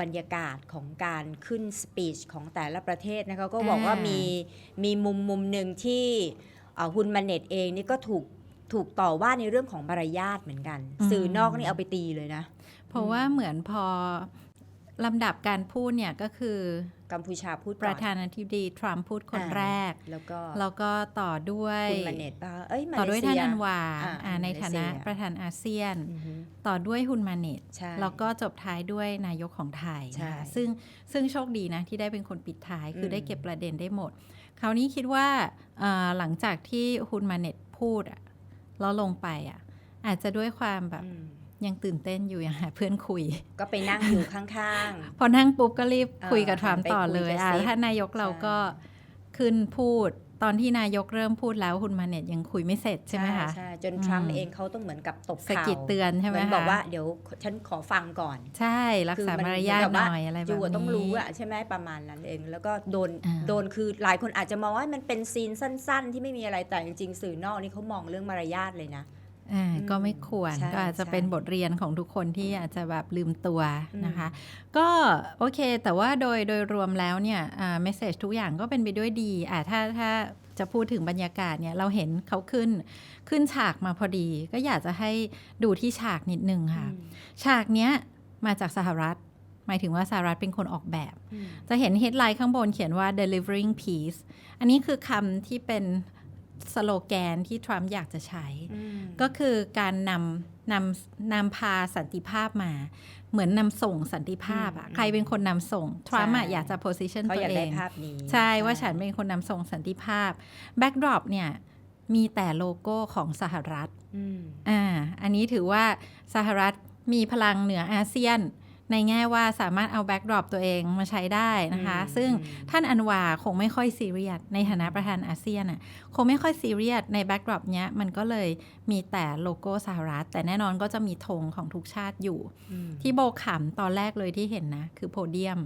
บรรยากาศของการขึ้นสปีชของแต่ละประเทศนะคะก็บอกว่าอ่ามีมีมีมุมมุมหนึ่งที่เอ่อฮุนมาเน็ตเองนี่ก็ถูกถูกต่อว่าในเรื่องของมารยาทเหมือนกัน สื่อนอกนี่เอาไปตีเลยนะ เพราะว่าเหมือนพอ ลำดับการพูดเนี่ยก็คือกัมพูชาพูดปก่อระนธานาธิบดีทรัมป์พูดคนอ่าแรก แล้วก็แล้วก็ต่อด้วยคุณมาเน็ตป่ะเอ้ยมาต่อเลด้วยเซีท่านยอันวาอ่าอ่าในฐานะมาเลเซียประธานอาเซียนอือฮึต่อด้วยฮุนมาเน็ตใช่แล้วก็จบท้ายด้วยนายกของไทยใช่นะคะซึ่งซึ่งโชคดีนะที่ได้เป็นคนปิดท้ายคืออมได้เก็บประเด็นได้หมด คราวนี้คิดว่าเอ่อหลังจากที่ฮุนมาเน็ตพูดอะแล้วลงไปอะอาจจะด้วยความแบบอืม ยังตื่นเต้นอยู่ยังหาเพื่อนคุย ก็ไปนั่งอยู่ข้างพอนั่งปุ๊บก็รีบเออคุยกับทรัมป์หันไปต่อเลยคุยกับอะเซฟถ้านายกเราก็ขึ้นพูดตอนที่นายกเริ่มพูดแล้วฮุนมาเน็ตยังคุยไม่เสร็จๆใช่ไหมคะใช่จนทรัมป์อืมเองเขาต้องเหมือนกับตบสะข่าวกิดเตือนใช่ไหมเหมือนคะบอกว่าเดี๋ยวฉันขอฟังก่อน ใช่รักษาคือมารยาทเหมือนกับหว่าน่อยอะไรแบบจูนี้อะต้องรู้อะใช่ไหมประมาณนั้นเอง แล้วก็โดนอ่าโดนคือหลายคนอาจจะมองว่ามันเป็นซีนสั้น ๆ ที่ไม่มีอะไรแต่จริงๆสื่อนอกนี่เขามองเรื่องมารยาทเลยนะ อ่าอืมก็ไม่ควร ใช่ก็อาจจะใช่เป็นบทเรียนของทุกคนที่อาจจะแบบลืมตัวอืมนะคะ ก็โอเค แต่ว่าโดยโดยรวมแล้วเนี่ยเมสเซจทุกอย่างก็เป็นไปด้วยดีอ่าถ้าถ้าจะพูดถึงบรรยากาศเนี่ยเราเห็นเขาขึ้นขึ้นฉากมาพอดี ก็อยากจะให้ดูที่ฉากนิดนึงค่ะอืมฉากเนี้ยมาจากสหรัฐ หมายถึงว่าสหรัฐเป็นคนออกแบบอืมจะเห็นเฮดไลน์ข้างบนเขียนว่า delivering peace อันนี้คือคำที่เป็น สโลแกนที่ทรัมป์อยากจะใช้อืมก็คือการนำนำนำพาสันติภาพมา เหมือนนำส่งสันติภาพอะอืมใครเป็นคนนำส่ง ทรัมป์อะใช่อยากจะ position เขาตัวอยากเอได้งภาพนี้ใช่ว่าฉันเป็นคนนำส่งสันติภาพ backdrop เนี่ยมีแต่โลโก้ของสหรัฐอืมอ่าอันนี้ถือว่าสหรัฐมีพลังเหนืออาเซียน ในแง่ว่าสามารถเอาแบ็กดรอปตัวเองมาใช้ได้นะคะอืมซึ่งอืมท่านอันวาคงไม่ค่อยซีเรียสในฐานะประธานอาเซียนอะคงไม่ค่อยซีเรียสในแบ็กดรอปเนี้ยมันก็เลยมีแต่โลโก้สหรัฐ แต่แน่นอนก็จะมีธงของทุกชาติอยู่อืมที่โบขำตอนแรกเลยที่เห็นนะ คือโพเดียม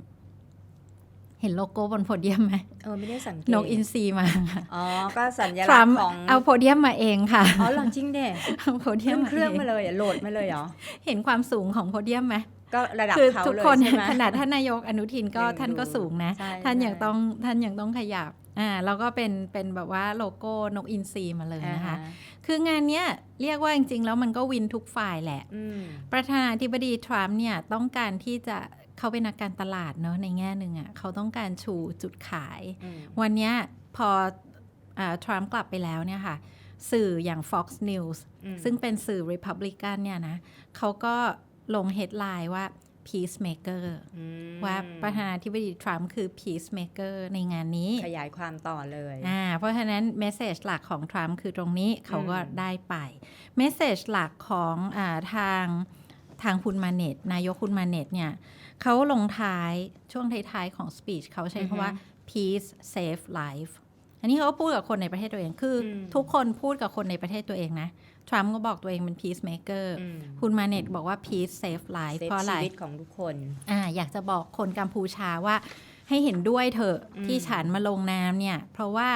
เห็นโลโก้บนโพเดียมไหมเออไม่ได้สังเกตนกอินทรีมาอ๋อ ก็สัญทลัรักมษป์ณ์ของเอาโพเดียมมาเองค่ะ อ๋อเหรอจริงเนี่ยเอาโพเดียขึ้มนมาเครื่องเองมาเลยอะโหลดมาเลยเหรอ เห็นความสูงของโพเดียมไหม ก็ระดับคือเขาทุกเลยคนใช่ไหมขนาดท่านนายกอนุทินก็ยังท่านก็ดูสูงนะใช่ท่านใช่ยังต้องท่านยังต้องขยับอ่าแล้วก็เป็นเป็นแบบว่าโลโก้นกอินทรีมาเลยนะคะอ่าฮคืองานเนี้ยเรียกว่าจริง ๆ แล้วมันก็วินทุกฝ่ายแหละอืมประธานาธิบดีทรัมป์เนี่ยต้องการที่จะเขาเป็นนักการตลาดเนาะในแง่หนึ่งอะ่ะเขาต้องการชูจุดขายอืมวันเนี้ยพออาทรัมป์กลับไปแล้วเนี่ยค่ะ สื่ออย่าง Fox News อืมซึ่งเป็นสื่อ Republican เนี่ยนะเขาก็ ลง headline ว่า peacemaker อืมว่าประธานาธิบดีทรัมป์คือ peacemaker ในงานนี้ ขยายความต่อเลยอ่าเพราะฉะนั้นเมสเซจหลักของทรัมป์คือตรงนี้เขาก็อืมได้ไปเมสเซจหลักของอาทางทางคุณมาเนตนายกคุณมาเนตเนี่ยเขาลงท้ายช่วงท้ายๆของสปีชเขาใช้คำว่า peace save life อันนี้เขาก็พูดกับคนในประเทศตัวเอง คืออมทุกคนพูดกับคนในประเทศตัวเองนะ ทรัมป์ก็บอกตัวเองเป็น peacemaker อืมคุณมาเนตบอกว่า peace save life เซฟเพราะอะไรชีวิตของทุกคนอ่าอยากจะบอกคนกัมพูชาว่าให้เห็นด้วยเถอะอืมที่ฉันมาลงนามเนี่ย เพราะว่า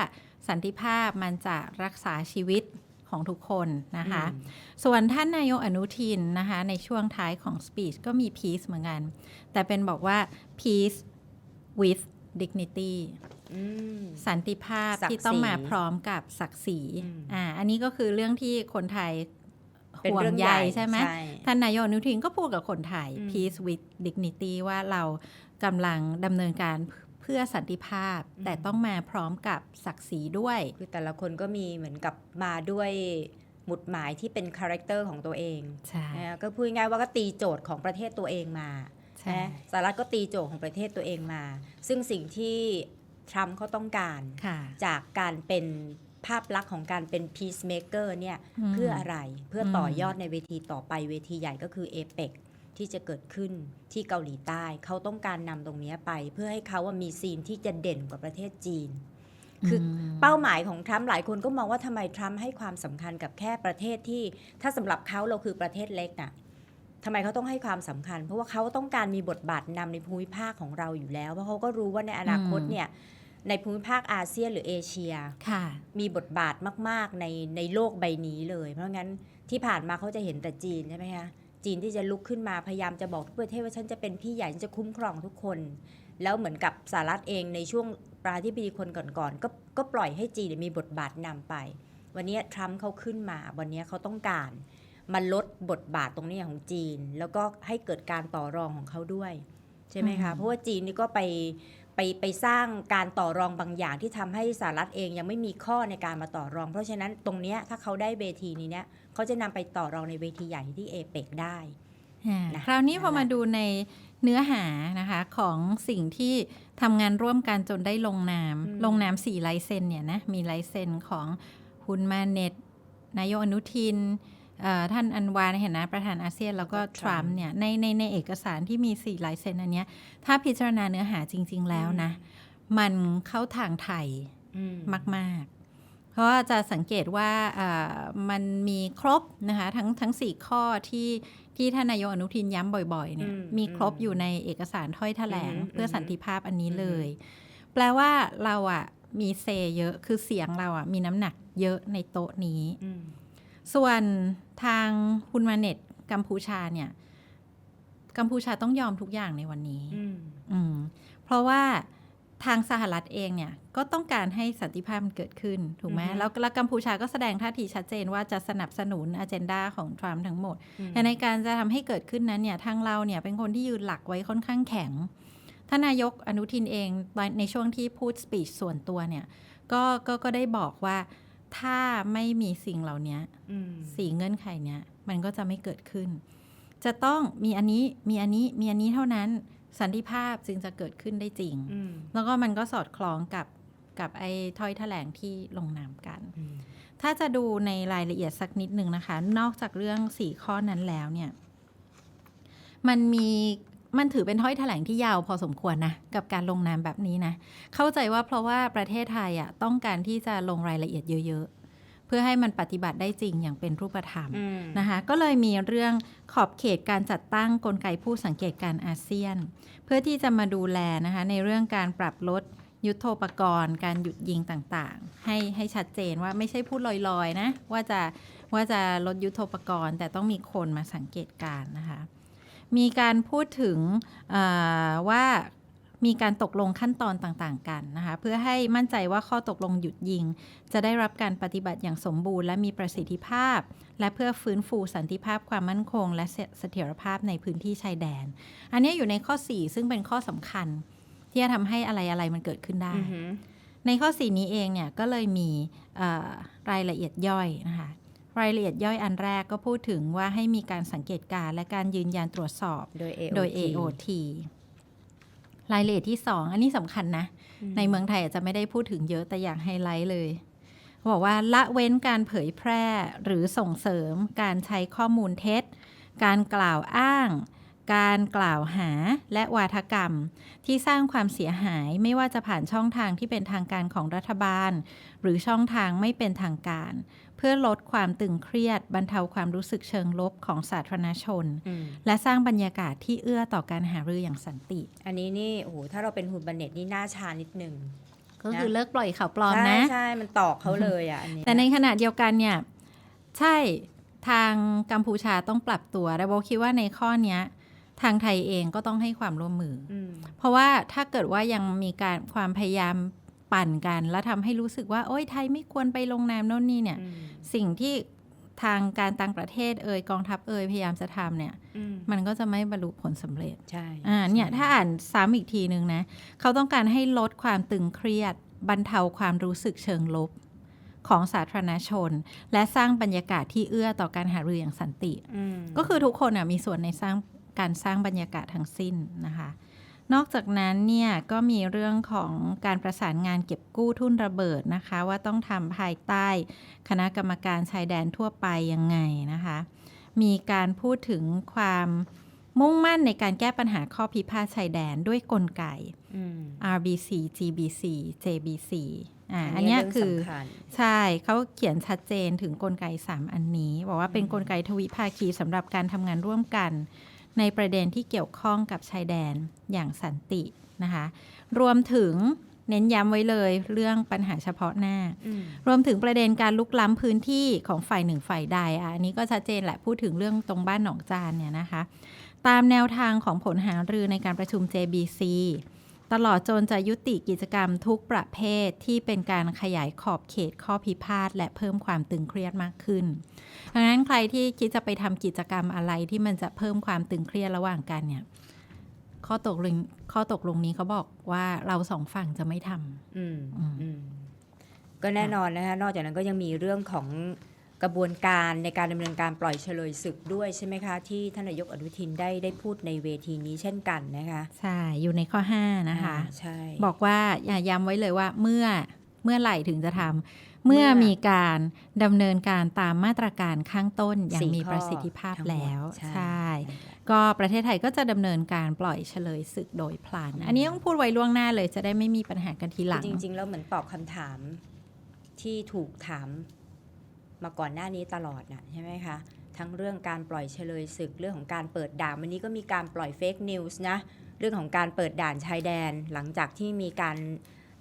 สันติภาพมันจะรักษาชีวิตของทุกคนนะคะอืมส่วนท่านนายกอนุทินนะคะ ในช่วงท้ายของสปีชก็มี peace เหมือนกัน แต่เป็นบอกว่า peace with dignity อืม สันติภาพศักดิ์ศรีที่ต้องมาพร้อมกับศักดิ์ศรีอืมอ่าอันนี้ก็คือเรื่องที่คนไทยเป็นห่วงเรื่องใยใหญ่ใช่ไหมใช่ท่านนายกอนุทินก็พูดกับคนไทยอืม peace with dignity ว่าเรากำลังดำเนินการเพื่อสันติภาพ แต่ต้องมาพร้อมกับศักดิ์ศรีด้วย คือแต่ละคนก็มีเหมือนกับมาด้วยหมุดหมายที่เป็นคาแรคเตอร์ของตัวเองใช่นะก็พูดง่ายๆว่าก็ตีโจทย์ของประเทศตัวเองมาใช่นะสหรัฐก็ตีโจทย์ของประเทศตัวเองมา ซึ่งสิ่งที่ ทรัมป์เขาต้องการค่ะจากการเป็นภาพลักษณ์ของการเป็น peacemaker เนี่ยมเพื่ออะไรเพื่ออมต่อยอดในเวทีต่อไปเวทีใหญ่ก็คือเอเปกที่จะเกิดขึ้นที่เกาหลีใต้ เขาต้องการนำตรงเนี้ยไป เพื่อให้เขาว่ามีซีนที่จะเด่นกว่าประเทศจีน คือมเป้าหมายของทรัมป์หลายคนก็มองว่าทำไมทรัมป์ให้ความสำคัญกับแค่ประเทศที่ ถ้าสำหรับเขาเราคือประเทศเล็กน่ะทำไมเขาต้องให้ความสำคัญ เพราะว่าเขาต้องการมีบทบาทนำในภูมิภาคของเราอยู่แล้ว เพราะเขาก็รู้ว่าในอนาคตอืมเนี่ย ในภูมิภาคอาเซียนหรือเอเชียค่ะมีบทบาทมาก ๆ ในในโลกใบนี้เลย เพราะงั้นที่ผ่านมาเขาจะเห็นแต่จีนใช่ไหมคะจีนที่จะลุกขึ้นมาพยายามจะบอกทุกประเทศว่าฉันจะเป็นพี่ใหญ่ฉันจะคุ้มครองทุกคน แล้วเหมือนกับสหรัฐเองในช่วงปราธิบดีคนก่อนๆก็ก็ปล่อยให้จีนเนี่ยมีบทบาทนำไป วันนี้ทรัมป์เขาขึ้นมา วันนี้เขาต้องการมาลดบทบาทตรงนี้ของจีน แล้วก็ให้เกิดการต่อรองของเขาด้วย ใช่ไหมคะอืมเพราะว่าจีนนี่ก็ไป ไปไปสร้างการต่อรองบางอย่างที่ทำให้สหรัฐเองยังไม่มีข้อในการมาต่อรอง เพราะฉะนั้นตรงเนี้ยถ้าเขาได้เวทีนี้เนี่ยเขาจะนำไปต่อรองในเวทีใหญ่ที่เอเปกได้อ่านะคราวนี้พอนั่นแหละมาดูในเนื้อหานะคะของสิ่งที่ทำงานร่วมกันจนได้ลงนามอืมลงนามสี่ลายเซ็นเนี่ยนะมีลายเซ็นของฮุนมาเน็ตนายกอนุทินเอ่อ ท่านอันวาในฐานะประธานอาเซียน แล้วก็ทรัมป์เนี่ยในในในเอกสารที่มีสี่ลายเซ็นอันเนี้ยถ้าพิจารณาเนื้อหาจริง ๆ แล้วนะ มันเข้าทางไทยอืมมาก ๆ เพราะว่าจะสังเกตว่าอ่ามันมีครบนะคะทั้งทั้งสี่ข้อที่ที่ท่านนายกอนุทินย้ำบ่อยๆเนี่ยอืมมีครบอืมอยู่ในเอกสารถ้อยแถลงอืมเพื่อสันติภาพอันนี้อืมเลย แปลว่าเราอะมีเซเยอะคือเสียงเราอะมีน้ำหนักเยอะในโต๊ะนี้อืม ส่วนทางคุณมาเน็ตกัมพูชาเนี่ย กัมพูชาต้องยอมทุกอย่างในวันนี้อืมอืมเพราะว่าทางสหรัฐเองเนี่ยก็ต้องการให้สันติภาพมันเกิดขึ้น ถูกไหมอือฮึแล้วแล้วกัมพูชาก็แสดงท่าทีชัดเจนว่าจะสนับสนุนอ g e n d a ของทรัมป์ทั้งหมดอืมแต่ในการจะทำให้เกิดขึ้นนั้นเนี่ยทางเราเนี่ยเป็นคนที่ยืนหลักไว้ค่อนข้างแข็งท่านนายกอนุทินเองตอนในช่วงที่พูดสปีชส่วนตัวเนี่ยก็ก็ก็ได้บอกว่า ถ้าไม่มีสิ่งเหล่านี้อืมสี่เงื่อนไขเนี้ยมันก็จะไม่เกิดขึ้น จะต้องมีอันนี้มีอันนี้มีอันนี้เท่านั้นสันติภาพจึงจะเกิดขึ้นได้จริงอืมแล้วก็มันก็สอดคล้องกับกับไอ้ถ้อยแถลงที่ลงนามกันอืมถ้าจะดูในรายละเอียดสักนิดหนึ่งนะคะ นอกจากเรื่องสี่ข้อนั้นแล้วเนี่ย มันมี มันถือเป็นถ้อยแถลงที่ยาวพอสมควรนะกับการลงนามแบบนี้นะ เข้าใจว่าเพราะว่าประเทศไทยอะต้องการที่จะลงรายละเอียดเยอะๆ เพื่อให้มันปฏิบัติได้จริงอย่างเป็นรูปธรรมอืมนะคะ ก็เลยมีเรื่องขอบเขตการจัดตั้งกลไกผู้สังเกตการอาเซียน เพื่อที่จะมาดูแลนะคะในเรื่องการปรับลดยุทโธปกรณ์ การหยุดยิงต่างๆ ให้ให้ชัดเจนว่าไม่ใช่พูดลอยๆนะว่าจะว่าจะลดยุทโธปกรณ์ แต่ต้องมีคนมาสังเกตการณ์นะคะ มีการพูดถึงเอ่อว่ามีการตกลงขั้นตอนต่างๆ กันนะคะเพื่อให้มั่นใจว่าข้อตกลงหยุดยิง จะได้รับการปฏิบัติอย่างสมบูรณ์และมีประสิทธิภาพ และเพื่อฟื้นฟูสันติภาพความมั่นคง และเสเสถียรภาพในพื้นที่ชายแดน อันนี้อยู่ในข้อ 4 ซึ่งเป็นข้อสำคัญ ที่จะทำให้อะไรอะไรๆมันเกิดขึ้นได้อือหือในข้อ 4 นี้เองเนี่ยก็เลยมีเอ่อรายละเอียดย่อยนะคะ รายละเอียดย่อยอันแรกก็พูดถึงว่าให้มีการสังเกตการณ์และการยืนยันตรวจสอบโดย AOT โดย AOT รายละเอียดที่ 2 อันนี้สำคัญนะ ในเมืองไทยอาจจะไม่ได้พูดถึงเยอะแต่อยากไฮไลท์เลยบอกว่าละเว้นการเผยแพร่หรือส่งเสริมการใช้ข้อมูลเท็จ การกล่าวอ้าง การกล่าวหาและวาทกรรม ที่สร้างความเสียหายไม่ว่าจะผ่านช่องทางที่เป็นทางการของรัฐบาล หรือช่องทางไม่เป็นทางการ เพื่อลดความตึงเครียด บรรเทาความรู้สึกเชิงลบของสาธารณชนอืมและสร้างบรรยากาศที่เอื้อต่อการหารืออย่างสันติ อันนี้นี่โอ้โหถ้าเราเป็นหุ่นบันเน็ตนี่น่าชานิดนึงก็คือเลิกปล่อยข่าวปลอมใช่นะ ใช่ มันตอกเขาเลยอะอันเนี้ยแต่ในขณะเดียวกันเนี่ย ใช่ทางกัมพูชาต้องปรับตัวแต่โบคิดว่าในข้อเนี้ย ทางไทยเองก็ต้องให้ความร่วมมืออืมเพราะว่าถ้าเกิดว่ายังมีการความพยายามปั่นกัน แล้วทำให้รู้สึกว่าโอ้ยไทยไม่ควรไปลงนามโน่นนี่เนี่ยอืมสิ่งที่ทางการต่างประเทศเอ่ยกองทัพเอ่ยพยายามจะทำเนี่ยอืมมันก็จะไม่บรรลุผลสำเร็จใช่อ่าเนี่ยใช่ถ้าอ่านซ้ำอีกทีนึงนะ เขาต้องการให้ลดความตึงเครียดบรรเทาความรู้สึกเชิงลบของสาธารณชน และสร้างบรรยากาศที่เอื้อต่อการหารืออย่างสันติอืมก็คือทุกคนอะมีส่วนในสร้าง การสร้างบรรยากาศทั้งสิ้นนะคะ นอกจากนั้นเนี่ยก็มีเรื่องของการประสานงานเก็บกู้ทุนระเบิดนะคะ ว่าต้องทำภายใต้คณะกรรมการชายแดนทั่วไปยังไงนะคะ มีการพูดถึงความมุ่งมั่นในการแก้ปัญหาข้อพิพาทชายแดนด้วยกลไกอืม RBC GBC JBC อ่าอันเนี้ยคือเรื่งสำญใช่เขาเขียนชัดเจนถึงกลไก 3 อันนี้ บอกว่าเป็นอืมกลไกทวิภาคีสำหรับการทำงานร่วมกัน ในประเด็นที่เกี่ยวข้องกับชายแดนอย่างสันตินะคะ รวมถึงเน้นย้ำไว้เลยเรื่องปัญหาเฉพาะหน้าอืมรวมถึงประเด็นการลุกล้ำพื้นที่ของฝ่ายหนึ่งฝ่ายใดอะอันนี้ก็ชัดเจนแหละพูดถึงเรื่องตรงบ้านหนองจานเนี่ยนะคะ ตามแนวทางของผลหารือในการประชุม JBC ตลอดจนจะยุติกิจกรรมทุกประเภทที่เป็นการขยายขอบเขตข้อพิพาทและเพิ่มความตึงเครียดมากขึ้น ดังนั้นใครที่คิดจะไปทำกิจกรรมอะไรที่มันจะเพิ่มความตึงเครียดระหว่างกันเนี่ยข้อตกลงข้อตกลงนี้เขาบอกว่าเราสองฝั่งจะไม่ทำอืมอืมอืมก็แน่นอนนะคะนอกจากนั้นก็ยังมีเรื่องของ กระบวนการในการดำเนินการปล่อยเฉลยศึกด้วยใช่ไหมคะที่ท่านนายกอนุทินได้ได้พูดในเวทีนี้เช่นกันนะคะใช่อยู่ในข้อ 5 นะคะอ่าใช่บอกว่าอย่าย้ำไว้เลยว่าเมื่อเมื่อไหร่ถึงจะทำเมื่อเมื่อมีการดำเนินการตามมาตรการข้างต้นอย่างสี่มีข้อประสิทธิภาพทั้งหมดแล้ว ใช่ใช่ ก็ประเทศไทยก็จะดำเนินการปล่อยเฉลยศึกโดยพลัน อันนี้ต้องพูดไว้ล่วงหน้าเลยจะได้ไม่มีปัญหากันทีหลัง จริง ๆ แล้วเหมือนตอบคำถามที่ถูกถาม มาก่อนหน้านี้ตลอดนะใช่ไหมคะ ทั้งเรื่องการปล่อยเฉลยศึกเรื่องของการเปิดด่านวันนี้ก็มีการปล่อยเฟกนิวส์นะเรื่องของการเปิดด่านชายแดน หลังจากที่มีการ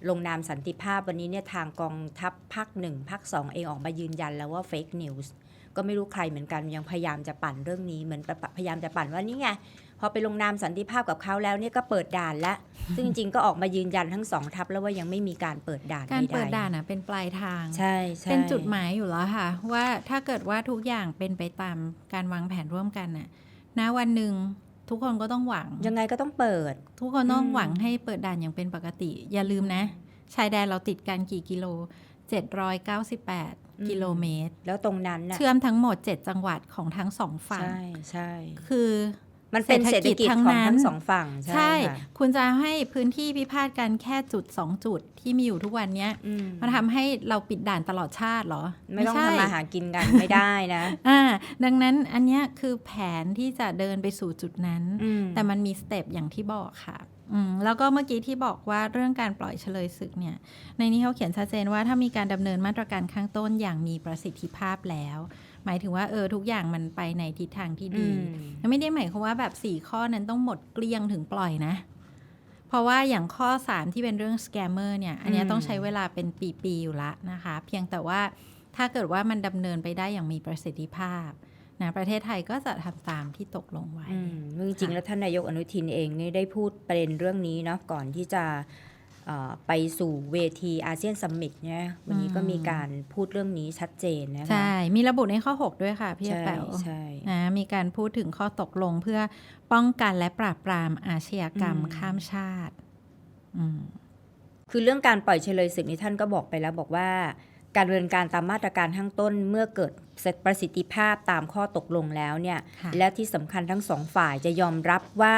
ลงนามสันติภาพวันนี้เนี่ยทางกองทัพภาคหนึ่งภาคสองเองออกมายืนยันแล้วว่าเฟกนิวส์ก็ไม่รู้ใครเหมือนกันยังพยายามจะปั่นเรื่องนี้เหมือนพยายามจะปั่นว่านี่ไง พอไปลงนามสันติภาพกับเขาแล้วเนี่ยก็เปิดด่านแล้วซึ่งจริงๆก็ออกมายืนยันทั้งสองทัพแล้วว่ายังไม่มีการเปิดด่านการใๆเปิดด่านนะเป็นปลายทางใช่ใช่เป็นจุดหมายอยู่แล้วค่ะ ว่าถ้าเกิดว่าทุกอย่างเป็นไปตามการวางแผนร่วมกันน่ะณวันหนึ่งทุกคนก็ต้องหวัง ยังไงก็ต้องเปิด ทุกคนต้องอืมหวังให้เปิดด่านอย่างเป็นปกติ อย่าลืมนะ ชายแดนเราติดกันกี่กิโล 798 กิโลเมตร แล้วตรงนั้นน่ะเชื่อมทั้งหมด 7 จังหวัดของทั้งสองฝั่งใช่ใช่คือ มันเป็นเศรษฐกิจเศรษฐกิจทั้งของนั้นทั้งสองฝั่ง ใช่ใช่ค่ะคุณจะให้พื้นที่พิพาทกันแค่จุด2จุดที่มีอยู่ทุกวันเนี้ยอืมมาทำให้เราปิดด่านตลอดชาติเหรอ ไม่ต้องใช่ทำมาหากินกันไม่ได้นะอ่าดังนั้นอันเนี้ยคือแผนที่จะเดินไปสู่จุดนั้นอืมแต่มันมีสเต็ปอย่างที่บอกค่ะ อืมแล้วก็เมื่อกี้ที่บอกว่าเรื่องการปล่อยเฉลยศึกเนี่ย ในนี้เขาเขียนชัดเจนว่าถ้ามีการดำเนินมาตรการข้างต้นอย่างมีประสิทธิภาพแล้ว หมายถึงว่าเออทุกอย่างมันไปในทิศทางที่อืดีมไม่ได้หมายความว่าแบบสี่ข้อนั้นต้องหมดเกลี้ยงถึงปล่อยนะ เพราะว่าอย่างข้อ 3 ที่เป็นเรื่องสแกมเมอร์เนี่ย อันเนี้ยอืม ต้องใช้เวลาเป็นปี ๆ อยู่ละนะคะ เพียงแต่ว่าถ้าเกิดว่ามันดำเนินไปได้อย่างมีประสิทธิภาพ นะประเทศไทยก็จะทำตามที่ตกลงไว้อืมจริงๆแล้วท่านนายกอนุทินเองนี่ได้พูดประเด็นเรื่องนี้เนาะก่อนที่จะเอ่อไปสู่เวทีอาเซียนซัมมิตเนี่ยวันนี้ก็มีการพูดเรื่องนี้ชัดเจนนะคะใช่ มีระบุในข้อ 6 ด้วยค่ะพี่ใช่แป๋วใช่นะมีการพูดถึงข้อตกลงเพื่อป้องกันและปราบปรามอาชญากรรมอืมข้ามชาติอืมคือเรื่องการปล่อยเฉลยศึกนี้ท่านก็บอกไปแล้วบอกว่า การดำเนินการตามมาตรการข้างต้นเมื่อเกิดประสิทธิภาพตามข้อตกลงแล้วเนี่ยค่ะและที่สำคัญทั้งสองฝ่ายจะยอมรับว่า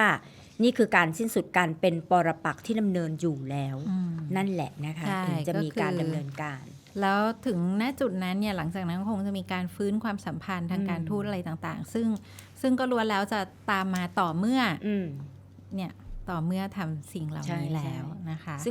นี่คือการสิ้นสุดการเป็นปรปักษ์ที่ดำเนินอยู่แล้วอืมนั่นแหละนะคะใช่ถึงจะมีการก็คือดำเนินการ แล้วถึงณจุดนั้นเนี่ยหลังจากนั้นก็คงจะมีการฟื้นความสัมพันธ์ทางการอืมทูตอะไรต่างๆ ซึ่งซึ่งก็ล้วนแล้วจะตามมาต่อเมื่ออืมเนี่ยต่อเมื่อทำสิ่งเหล่าใช่นี้แล้วใช่นะคะ ซึ่ง